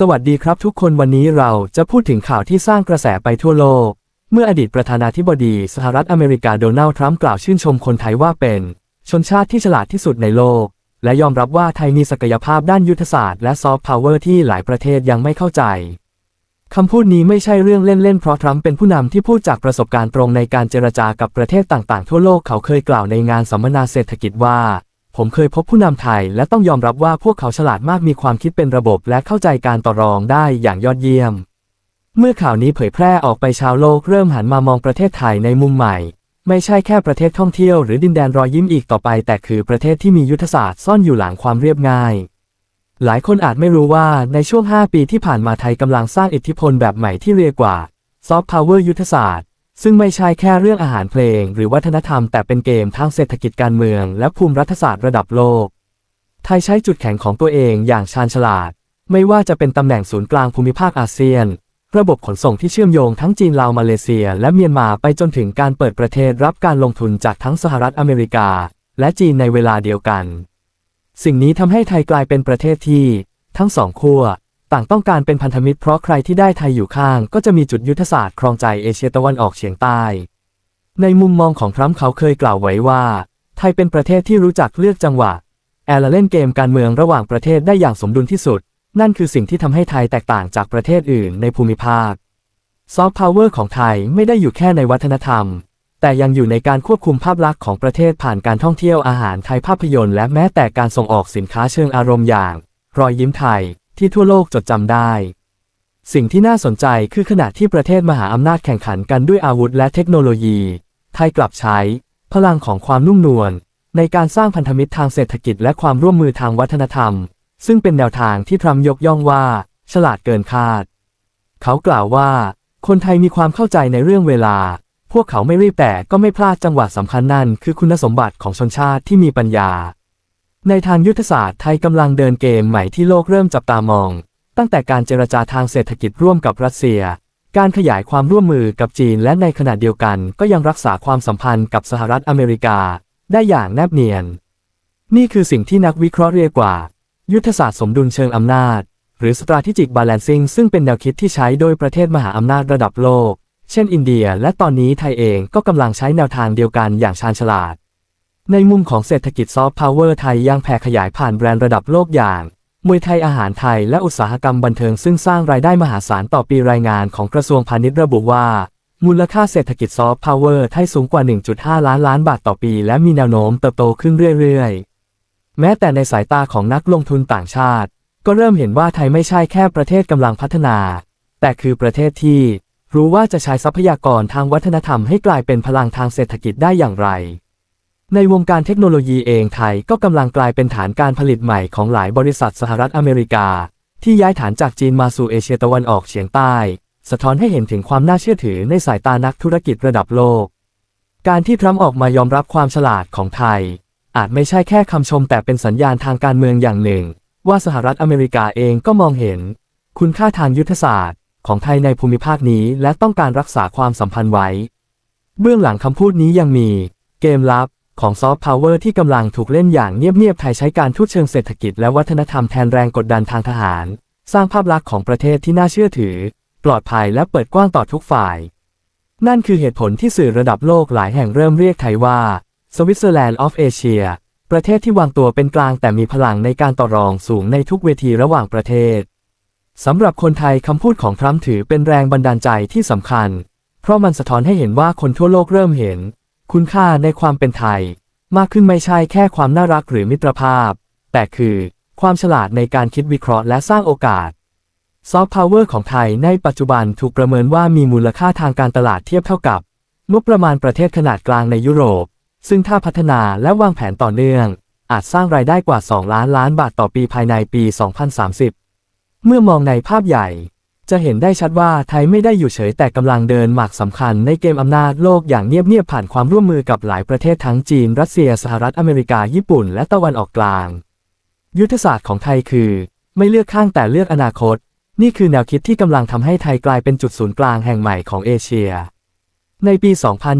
สวัสดีครับทุกคนวันนี้เราจะพูดถึงข่าวที่สร้างกระแสไปทั่วโลก เมื่ออดีตประธานาธิบดีสหรัฐอเมริกาโดนัลด์ทรัมป์กล่าวชื่นชมคนไทยว่าเป็น ชนชาติที่ฉลาดที่สุดในโลก และยอมรับว่าไทยมีศักยภาพด้านยุทธศาสตร์และซอฟต์พาวเวอร์ที่หลายประเทศยังไม่เข้าใจ คำพูดนี้ไม่ใช่เรื่องเล่นๆ เพราะทรัมป์เป็นผู้นำที่พูดจากประสบการณ์ตรงในการเจรจากับประเทศต่างๆ ทั่วโลกเขาเคยกล่าวในงานสัมมนาเศรษฐกิจว่า ผมเคยพบผู้นำไทย และต้องยอมรับว่าพวกเขาฉลาดมากมีความคิดเป็นระบบและเข้าใจการต่อรองได้อย่างยอดเยี่ยม เมื่อข่าวนี้เผยแพร่ออกไปชาวโลกเริ่มหันมามองประเทศไทยในมุมใหม่ ไม่ใช่แค่ประเทศท่องเที่ยวหรือดินแดนรอยยิ้มอีกต่อไป แต่คือประเทศที่มียุทธศาสตร์ซ่อนอยู่หลังความเรียบง่าย หลายคนอาจไม่รู้ว่าในช่วง 5 ปีที่ผ่านมาไทยกำลังสร้างอิทธิพลแบบใหม่ที่เรียกว่าซอฟต์พาวเวอร์ยุทธศาสตร์ ซึ่งไม่ใช่แค่เรื่องอาหารเพลง หรือวัฒนธรรมแต่เป็นเกมทางเศรษฐกิจการเมือง และภูมิรัฐศาสตร์ระดับโลก ไทยใช้จุดแข็งของตัวเองอย่างชาญฉลาด ไม่ว่าจะเป็นตำแหน่งศูนย์กลางภูมิภาคอาเซียน ระบบขนส่งที่เชื่อมโยงทั้งจีนลาวมาเลเซีย และเมียนมาไปจนถึงการเปิดประเทศรับการลงทุนจากทั้งสหรัฐอเมริกา และจีนในเวลาเดียวกัน สิ่งนี้ทำให้ไทยกลายเป็นประเทศที่ ทั้งสองขั้ว ต่างต้องการเป็นพันธมิตรเพราะใครที่ได้ไทยอยู่ข้างก็จะมีจุดยุทธศาสตร์ครองใจเอเชียตะวันออกเฉียงใต้ ในมุมมองของทรัมป์เขาเคยกล่าวไว้ว่า ไทยเป็นประเทศที่รู้จักเลือกจังหวะ แอลเล่นเกมการเมืองระหว่างประเทศได้อย่างสมดุลที่สุด นั่นคือสิ่งที่ทำให้ไทยแตกต่างจากประเทศอื่นในภูมิภาคซอฟต์พาวเวอร์ของไทยไม่ได้อยู่แค่ในวัฒนธรรม แต่ยังอยู่ในการควบคุมภาพลักษณ์ของประเทศผ่านการท่องเที่ยวอาหารไทยภาพยนตร์และแม้แต่การส่งออกสินค้าเชิงอารมณ์อย่าง รอยยิ้มไทย ที่ทั่วโลกจดจำได้ สิ่งที่น่าสนใจคือขณะที่ประเทศมหาอำนาจแข่งขันกันด้วยอาวุธและเทคโนโลยี ไทยกลับใช้ พลังของความนุ่มนวลในการสร้างพันธมิตรทางเศรษฐกิจและความร่วมมือทางวัฒนธรรม ซึ่งเป็นแนวทางที่ทรัมป์ยกย่องว่า ฉลาดเกินคาด เขากล่าวว่า คนไทยมีความเข้าใจในเรื่องเวลา พวกเขาไม่รีบแต่ก็ไม่พลาดจังหวะสำคัญนั่นคือคุณสมบัติของชนชาติที่มีปัญญา ในทางยุทธศาสตร์ไทยกำลังเดินเกมใหม่ที่โลกเริ่มจับตามอง ตั้งแต่การเจรจาทางเศรษฐกิจร่วมกับรัสเซีย การขยายความร่วมมือกับจีนและในขณะเดียวกันก็ยังรักษาความสัมพันธ์กับสหรัฐอเมริกา ได้อย่างแนบเนียน นี่คือสิ่งที่นักวิเคราะห์เรียกว่า ยุทธศาสตร์สมดุลเชิงอำนาจ หรือ strategic balancing ซึ่งเป็นแนวคิดที่ใช้โดยประเทศมหาอำนาจระดับโลก เช่น อินเดีย และตอนนี้ไทยเองก็กำลังใช้แนวทางเดียวกันอย่างชาญฉลาด ในมุมของเศรษฐกิจซอฟต์พาวเวอร์ไทยยังแผ่ขยายผ่านแบรนด์ระดับโลกอย่างมวยไทยอาหารไทยและอุตสาหกรรมบันเทิงซึ่งสร้างรายได้มหาศาลต่อปีรายงานของกระทรวงพาณิชย์ระบุว่า มูลค่าเศรษฐกิจซอฟต์พาวเวอร์ไทยสูงกว่า 1.5 ล้านล้านบาทต่อปี และมีแนวโน้มเติบโตขึ้นเรื่อยๆ แม้แต่ในสายตาของนักลงทุนต่างชาติ ก็เริ่มเห็นว่าไทยไม่ใช่แค่ประเทศกำลังพัฒนา แต่คือประเทศที่ รู้ว่าจะใช้ทรัพยากรทางวัฒนธรรมให้กลายเป็นพลังทางเศรษฐกิจได้อย่างไร ในวงการเทคโนโลยีเองไทยก็กำลังกลายเป็นฐานการผลิตใหม่ของหลายบริษัทสหรัฐอเมริกา ที่ย้ายฐานจากจีนมาสู่เอเชียตะวันออกเฉียงใต้ สะท้อนให้เห็นถึงความน่าเชื่อถือในสายตานักธุรกิจระดับโลก การที่ทรัมป์ออกมายอมรับความฉลาดของไทย อาจไม่ใช่แค่คำชมแต่เป็นสัญญาณทางการเมืองอย่างหนึ่ง ว่าสหรัฐอเมริกาเองก็มองเห็น คุณค่าทางยุทธศาสตร์ ของไทยในภูมิภาคนี้ และต้องการรักษาความสัมพันธ์ไว้ เบื้องหลังคำพูดนี้ยังมี เกมลับ ของซอฟต์พาวเวอร์ที่กำลังถูกเล่นอย่างเงียบๆไทยใช้การทูตเชิงเศรษฐกิจและวัฒนธรรมแทนแรงกดดันทางทหาร สร้างภาพลักษณ์ของประเทศที่น่าเชื่อถือ ปลอดภัยและเปิดกว้างต่อทุกฝ่าย นั่นคือเหตุผลที่สื่อระดับโลกหลายแห่งเริ่มเรียกไทยว่า Switzerland of Asia ประเทศที่วางตัวเป็นกลางแต่มีพลังในการต่อรองสูงในทุกเวทีระหว่างประเทศ สำหรับคนไทยคำพูดของทรัมป์ถือเป็นแรงบันดาลใจที่สำคัญ เพราะมันสะท้อนให้เห็นว่าคนทั่วโลกเริ่มเห็น คุณค่าในความเป็นไทย มากขึ้นไม่ใช่แค่ความน่ารักหรือมิตรภาพ แต่คือความฉลาดในการคิดวิเคราะห์และสร้างโอกาสซอฟต์พาวเวอร์ของไทยในปัจจุบันถูกประเมินว่ามีมูลค่าทางการตลาดเทียบเท่ากับงบประมาณประเทศขนาดกลางในยุโรป ซึ่งถ้าพัฒนาและวางแผนต่อเนื่อง อาจสร้างรายได้กว่า 2 ล้านล้านบาทต่อปีภายในปี 2030 เมื่อมองในภาพใหญ่ จะเห็นได้ชัดว่าไทยไม่ได้อยู่เฉยแต่กำลังเดินหมากสำคัญในเกมอำนาจโลกอย่างเงียบๆผ่านความร่วมมือกับหลายประเทศทั้งจีน รัสเซียสหรัฐอเมริกาญี่ปุ่น และตะวันออกกลาง ยุทธศาสตร์ของไทยคือ ไม่เลือกข้างแต่เลือกอนาคต นี่คือแนวคิดที่กำลังทำให้ไทยกลายเป็นจุดศูนย์กลางแห่งใหม่ของเอเชีย ในปี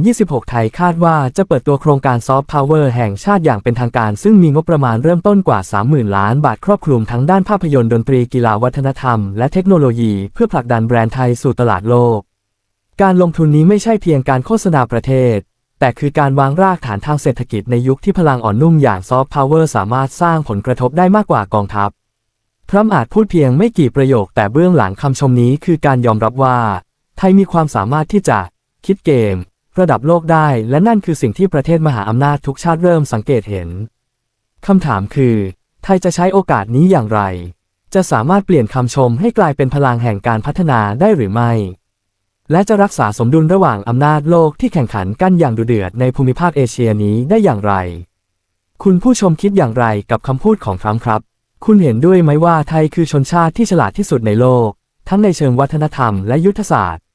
2026 ไทยคาดว่าจะเปิดตัวโครงการซอฟต์พาวเวอร์แห่งชาติอย่างเป็นทางการ ซึ่งมีงบประมาณเริ่มต้นกว่า 30,000 ล้านบาทครอบคลุมทั้งด้านภาพยนตร์ดนตรีกีฬาวัฒนธรรม และเทคโนโลยีเพื่อผลักดันแบรนด์ไทยสู่ตลาดโลก การลงทุนนี้ไม่ใช่เพียงการโฆษณาประเทศ แต่คือการวางรากฐานทางเศรษฐกิจในยุคที่พลังอ่อนนุ่มอย่างซอฟต์พาวเวอร์สามารถสร้างผลกระทบได้มากกว่ากองทัพทรัมอาจพูดเพียงไม่กี่ประโยค แต่เบื้องหลังคำชมนี้คือการยอมรับว่า ไทยมีความสามารถที่จะ คิดเกม ระดับโลกได้ และนั่นคือสิ่งที่ประเทศมหาอำนาจทุกชาติเริ่มสังเกตเห็นคำถามคือ ไทยจะใช้โอกาสนี้อย่างไร จะสามารถเปลี่ยนคำชมให้กลายเป็นพลังแห่งการพัฒนาได้หรือไม่ และจะรักษาสมดุลระหว่างอำนาจโลกที่แข่งขันกันอย่างดุเดือดในภูมิภาคเอเชียนี้ได้อย่างไร คุณผู้ชมคิดอย่างไรกับคำพูดของทรัมป์ครับ คุณเห็นด้วยไหมว่าไทยคือชนชาติที่ฉลาดที่สุดในโลก ทั้งในเชิงวัฒนธรรมและยุทธศาสตร์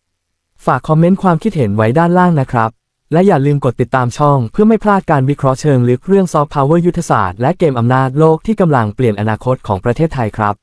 ฝากคอมเมนต์ความคิดเห็นไว้ด้านล่างนะครับ และอย่าลืมกดติดตามช่อง เพื่อไม่พลาดการวิเคราะห์เชิงลึกเรื่องซอฟต์พาวเวอร์ยุทธศาสตร์และเกมอำนาจโลกที่กำลังเปลี่ยนอนาคตของประเทศไทยครับ